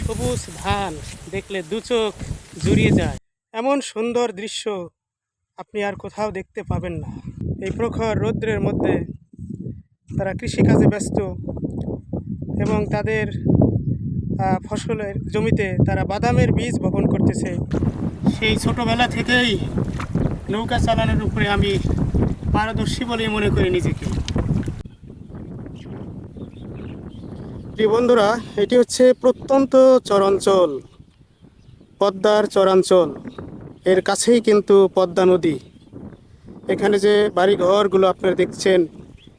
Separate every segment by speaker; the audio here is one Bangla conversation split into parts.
Speaker 1: সবুজ ধান দেখলে দু চোখ জুড়িয়ে যায়। এমন সুন্দর দৃশ্য আপনি আর কোথাও দেখতে পাবেন না। এই প্রখর রৌদ্রের মধ্যে তারা কৃষিকাজে ব্যস্ত এবং তাদের ফসলের জমিতে তারা বাদামের বীজ বপন করতেছে। সেই ছোটবেলা থেকেই নৌকা চালানোর উপরে আমি পারদর্শী বলেই মনে করি নিজেকে। প্রিয় বন্ধুরা, এটি হচ্ছে প্রত্যন্ত চরাঞ্চল, পদ্মার চরাঞ্চল। এর কাছেই কিন্তু পদ্মা নদী। এখানে যে বাড়ি ঘরগুলো আপনারা দেখছেন,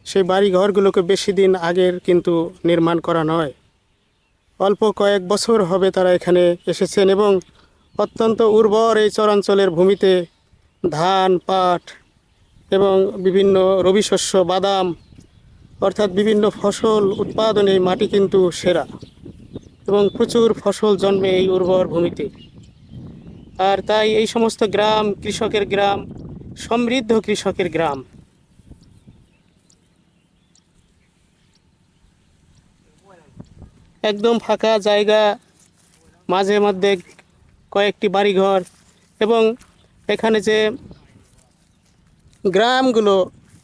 Speaker 1: সেই বাড়ি ঘরগুলোকে বেশি দিন আগের কিন্তু নির্মাণ করা নয়। অল্প কয়েক বছর হবে তারা এখানে এসেছেন এবং অত্যন্ত উর্বর এই চরাঞ্চলের ভূমিতে ধান, পাট এবং বিভিন্ন রবি শস্য বাদাম অর্থাৎ বিভিন্ন ফসল উৎপাদনে মাটি কিন্তু সেরা এবং প্রচুর ফসল জন্মে এই উর্বর ভূমিতে। আর তাই এই সমস্ত গ্রাম কৃষকের গ্রাম, সমৃদ্ধ কৃষকের গ্রাম। একদম ফাঁকা জায়গা, মাঝে মধ্যে কয়েকটি বাড়িঘর এবং এখানে যে গ্রামগুলো,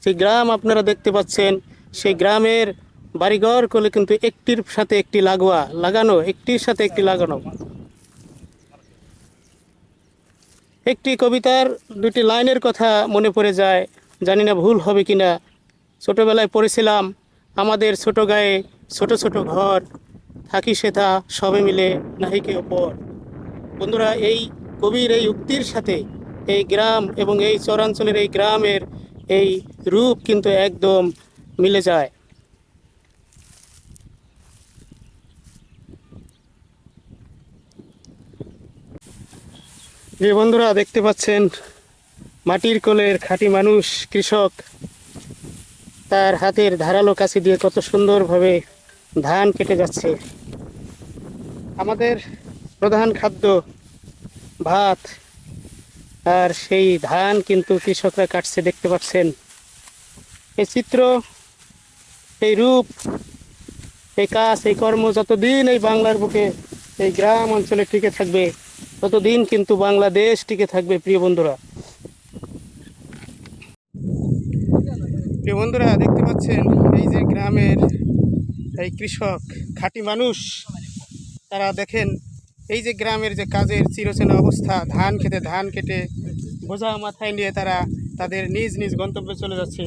Speaker 1: যে গ্রাম আপনারা দেখতে পাচ্ছেন সেই গ্রামের বাড়িঘরগুলো কিন্তু একটির সাথে একটি লাগোয়া, লাগানো, একটির সাথে একটি লাগানো। একটি কবিতার দুটি লাইনের কথা মনে পড়ে যায়, জানি না ভুল হবে কি না ছোটোবেলায় পড়েছিলাম, আমাদের ছোট গায়ে ছোট ছোট ঘর, থাকি সেথা সবে মিলে নাহিকে ওপর বন্ধুরা, এই কবির এই উক্তির সাথে এই গ্রাম এবং এই চরাঞ্চলের এই গ্রামের এই রূপ কিন্তু একদম মিলে যায়। যে বন্ধুরা দেখতে পাচ্ছেন, মাটির কোলের খাঁটি মানুষ, কৃষক। তার হাতের ধারালো কাছি দিয়ে কত সুন্দরভাবে ধান কেটে যাচ্ছে। আমাদের প্রধান খাদ্য ভাত। আর সেই ধান কিন্তু কৃষকরা কাটছে, দেখতে পাচ্ছেন। এই চিত্র এই রূপ এই কাজ এই কর্ম যতদিন এই বাংলার বুকে, এই গ্রাম অঞ্চলে টিকে থাকবে, ততদিন কিন্তু বাংলাদেশ টিকে থাকবে, প্রিয় বন্ধুরা। প্রিয় বন্ধুরা, দেখতে পাচ্ছেন এই যে গ্রামের এই কৃষক, খাঁটি মানুষ, তারা দেখেন এই যে গ্রামের যে কাজের চিরচেনা অবস্থা, ধান খেতে ধান কেটে, বোঝা মাথায় নিয়ে তারা তাদের নিজ নিজ গন্তব্যে চলে যাচ্ছে।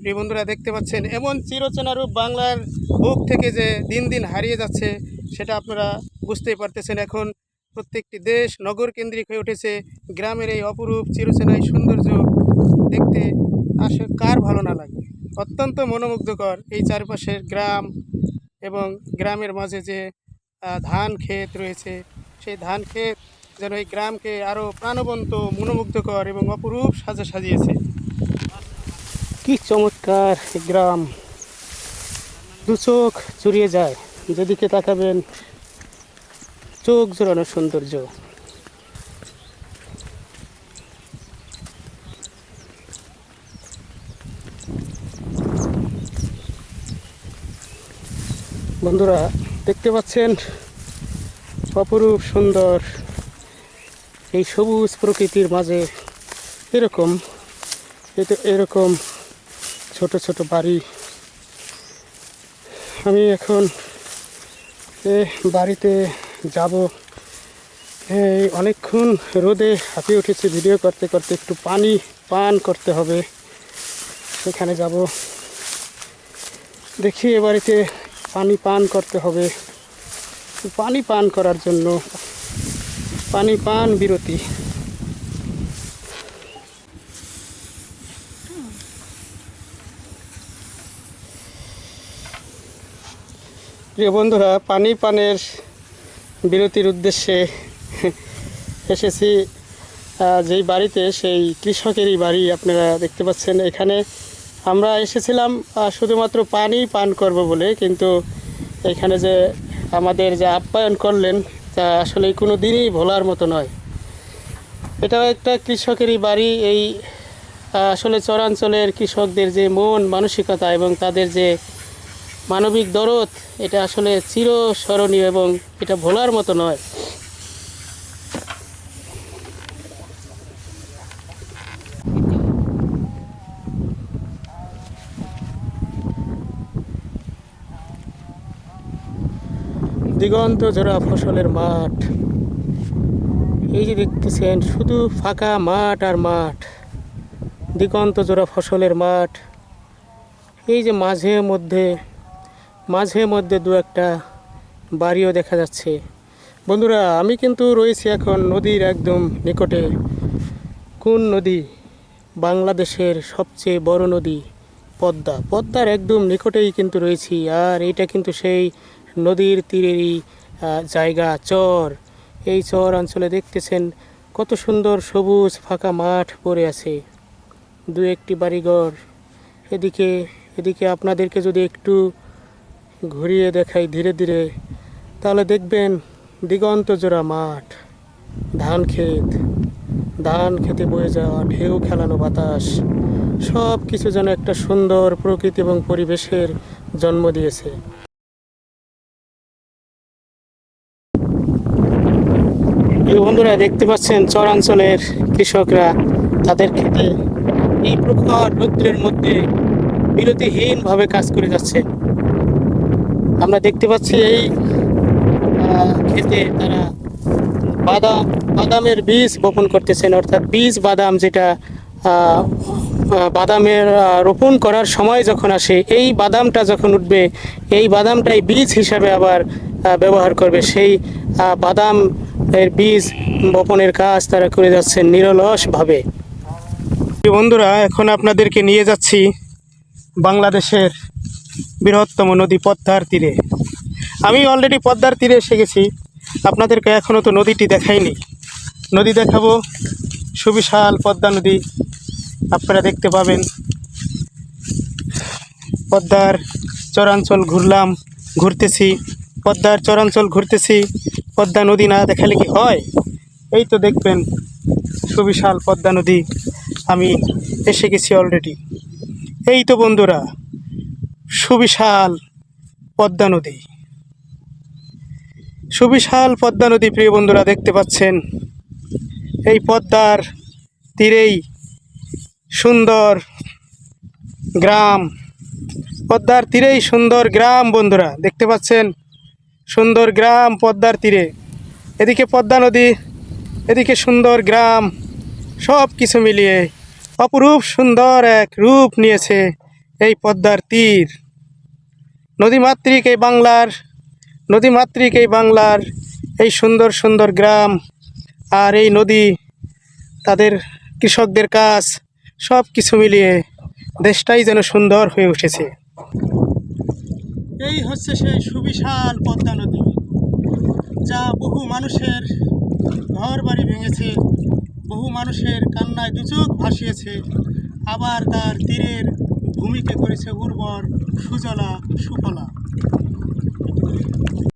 Speaker 1: প্রিয় বন্ধুরা, দেখতে পাচ্ছেন, এমন চিরচেনা রূপ বাংলার বুক থেকে যে দিন দিন হারিয়ে যাচ্ছে, সেটা আপনারা বুঝতেই পারতেছেন। এখন প্রত্যেকটি দেশ নগর কেন্দ্রিক হয়ে উঠেছে। গ্রামের এই অপরূপ চিরচেনা এই সৌন্দর্য দেখতে আসে কার ভালো না লাগে। অত্যন্ত মনোমুগ্ধকর এই চারপাশের গ্রাম এবং গ্রামের মাঝে যে ধান ক্ষেত রয়েছে, সেই ধান ক্ষেত যেন এই গ্রামকে আরও প্রাণবন্ত, মনোমুগ্ধকর এবং অপরূপ সাজা সাজিয়েছে। কি চমৎকার গ্রাম। দু চোখ জুড়িয়ে যায়, যেদিকে তাকাবেন চোখ জোড়ানো সৌন্দর্য। বন্ধুরা, দেখতে পাচ্ছেন অপরূপ সুন্দর এই সবুজ প্রকৃতির মাঝে এরকম, এতে এরকম ছোট ছোট বাড়ি। আমি এখন এ বাড়িতে যাব। এই অনেকক্ষণ রোদে হাঁপিয়ে উঠেছি। ভিডিও করতে করতে একটু পানি পান করতে হবে। সেখানে যাব। দেখি এ বাড়িতে পানি পান করতে হবে। পানি পান করার জন্য পানি পান বিরতি। প্রিয় বন্ধুরা, পানি পানের বিরতির উদ্দেশ্যে এসেছি। যেই বাড়িতে, সেই কৃষকেরই বাড়ি আপনারা দেখতে পাচ্ছেন এখানে। আমরা এসেছিলাম শুধুমাত্র পানি পান করব বলে, কিন্তু এখানে যে আমাদের যে আপ্যায়ন করলেন, তা আসলে কোনো দিনই ভোলার মতো নয়। এটাও একটা কৃষকেরই বাড়ি, এই আসলে চরাঞ্চলের কৃষকদের যে মন, মানসিকতা এবং তাদের যে মানবিক দরদ, এটা আসলে চিরস্মরণীয় এবং এটা ভোলার মতো নয়। দিগন্ত জোড়া ফসলের মাঠ। এই যে দেখতেছেন, শুধু ফাঁকা মাঠ আর মাঠ। দিগন্ত জোড়া ফসলের মাঠ। এই যে মাঝে মধ্যে মাঝে মধ্যে দু একটা বাড়িও দেখা যাচ্ছে। বন্ধুরা, আমি কিন্তু রয়েছি এখন নদীর একদম নিকটে। কোন নদী? বাংলাদেশের সবচেয়ে বড় নদী, পদ্মা। পদ্মার একদম নিকটেই কিন্তু রয়েছি আর এইটা কিন্তু সেই নদীর তীরেরই জায়গা, চর। এই চর অঞ্চলে দেখতেছেন কত সুন্দর সবুজ ফাঁকা মাঠ পড়ে আছে। দু একটি বাড়িঘর। এদিকে এদিকে আপনাদেরকে যদি একটু ঘুরিয়ে দেখাই ধীরে ধীরে, তাহলে দেখবেন দিগন্ত জোড়া মাঠ, ধান ক্ষেত, ধান খেতে বয়ে যাওয়া, ঢেউ খেলানো বাতাস সব কিছু যেন একটা সুন্দর প্রকৃতি এবং পরিবেশের জন্ম দিয়েছে। বন্ধুরা, দেখতে পাচ্ছেন চরাঞ্চলের কৃষকরা তাদের ক্ষেতে এই প্রখর রৌদ্রের মধ্যে বিরতিহীনভাবে কাজ করে যাচ্ছে। আমরা দেখতে পাচ্ছি এই ক্ষেতে তারা বাদাম, বাদামের বীজ বপন করতেছেন, অর্থাৎ বীজ বাদাম যেটা বাদামের রোপণ করার সময় যখন আসে, এই বাদামটা যখন উঠবে, এই বাদামটাই বীজ হিসাবে আবার ব্যবহার করবে। সেই বাদাম এর বীজ বপনের কাজ তারা করে যাচ্ছেন নিরলসভাবে। বন্ধুরা, এখন আপনাদেরকে নিয়ে যাচ্ছি বাংলাদেশের বৃহত্তম নদী পদ্মার তীরে। আমি অলরেডি পদ্মার তীরে এসে গেছি। আপনাদেরকে এখনও তো নদীটি দেখাইনি। নদী দেখাবো। সুবিশাল পদ্মা নদী। আপনারা দেখতে পাবেন। পদ্মার চরাঞ্চল ঘুরলাম, ঘুরতেছি। পদ্মার চরাঞ্চল ঘুরতেছি। পদ্মা নদী না দেখালে কি হয়? এই তো দেখবেন, সুবিশাল পদ্মা নদী। আমি এসে গেছি অলরেডি এই তো বন্ধুরা সুবিশাল পদ্মা নদী। সুবিশাল পদ্মা নদী, প্রিয় বন্ধুরা, দেখতে পাচ্ছেন। এই পদ্মার তীরেই সুন্দর গ্রাম। পদ্মার তীরেই সুন্দর গ্রাম, বন্ধুরা, দেখতে পাচ্ছেন? সুন্দর গ্রাম পদ্মার তীরে। এদিকে পদ্মা নদী, এদিকে সুন্দর গ্রাম সব কিছু মিলিয়ে অপরূপ সুন্দর এক রূপ নিয়েছে এই পদ্মার তীর। নদীমাতৃক এই বাংলার, নদীমাতৃক এই বাংলার এই সুন্দর সুন্দর গ্রাম আর এই নদী তাদের কৃষকদের কাজ সব কিছু মিলিয়ে দেশটাই যেন সুন্দর হয়ে উঠেছে। এই হচ্ছে সেই সুবিশাল পদ্মা নদী, যা বহু মানুষের ঘর বাড়ি ভেঙেছে, বহু মানুষের কান্নায় দুচোখ ভাসিয়েছে, আবার তার তীরের ভূমিকে করেছে উর্বর সুজলা সুফলা।